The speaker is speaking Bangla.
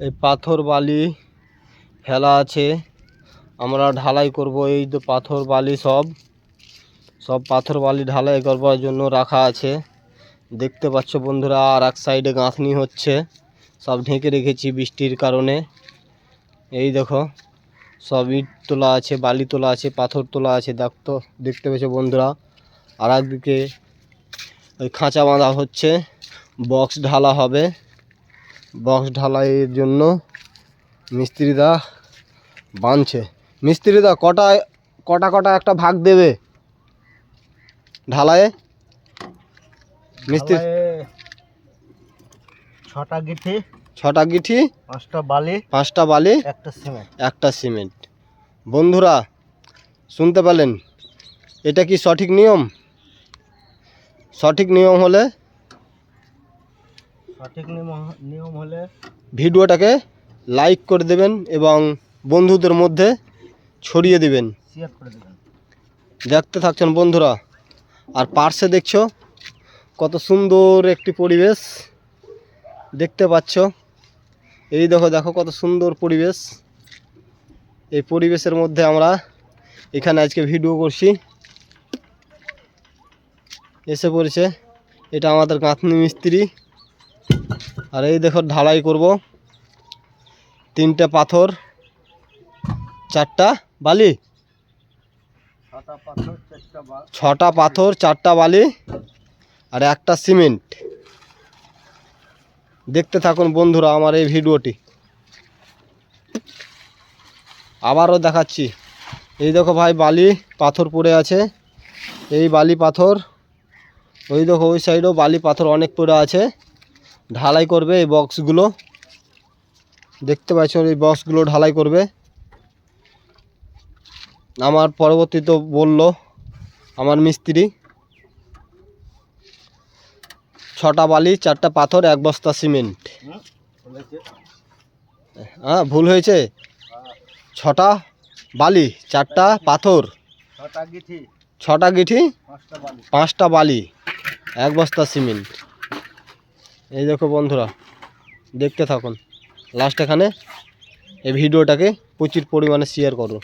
এই পাথর বালি ফেলা আছে। আমরা ঢালাই করব এই তো পাথর বালি সব। সব পাথর বালি ঢালাই করবার জন্য রাখা আছে। দেখতে পাচ্ছ বন্ধুরা, আর এক সাইডে গাঁথনি হচ্ছে। সব ঢেকে রেখেছি বৃষ্টির কারণে। এই দেখো, সব ইট তোলা আছে, বালি তোলা আছে, পাথর তোলা আছে। দেখতো দেখতে পেয়েছ বন্ধুরা, আর একদিকে ওই খাঁচা বাঁধা হচ্ছে। বক্স ঢালা হবে। বক্স ঢালাইয়ের জন্য মিস্ত্রিদা বাঁধছে মিস্ত্রিদা কটা কটা কটা একটা ভাগ দেবে? ঢালায়ে মিস্ত্রি ছটা গিঠি ছটা গিঠি পাঁচটা বালি পাঁচটা বালি একটা সিমেন্ট। একটা সিমেন্ট। বন্ধুরা শুনতে পেলেন? এটা কি সঠিক নিয়ম? সঠিক নিয়ম হলে সঠিক নিয়ম- হলে ভিডিওটাকে লাইক করে দেবেন এবং বন্ধুদের মধ্যে ছড়িয়ে দিবেন। শেয়ার করে দেবেন। দেখতে থাকছেন বন্ধুরা আর পার্শ্বে দেখছ কত সুন্দর একটি পরিবেশ দেখতে পাচ্ছ। এই দেখো দেখো কত সুন্দর পরিবেশ। এই পরিবেশের মধ্যে আমরা এখানে আজকে ভিডিও করছি। এসে পড়েছে এটা আমাদের গাঁথনি মিস্ত্রি। আর এই দেখো ঢালাই করব। তিনটে পাথর চারটা বালি? ছটা পাথর চারটা বালি। আর একটা সিমেন্ট। দেখতে থাকুন বন্ধুরা আমার এই ভিডিওটি। আবারও দেখাচ্ছি। এই দেখো ভাই বালি পাথর পড়ে আছে। এই বালি পাথর ওই দেখো ওই সাইডেও বালি পাথর অনেক পড়ে আছে। ঢালাই করবে এই বক্সগুলো। দেখতে পাচ্ছ এই বক্সগুলো ঢালাই করবে। আমার পরবর্তীতে বলল আমার মিস্ত্রি। ছটা বালি চারটা পাথর এক বস্তা সিমেন্ট। হ্যাঁ ভুল হয়েছে? ছটা বালি চারটা পাথর। ছটা গিঠি। পাঁচটা বালি এক বস্তা সিমেন্ট। এই দেখো বন্ধুরা দেখতে থাকুন। লাস্ট এখানে এই ভিডিওটাকে প্রচুর পরিমাণে শেয়ার করো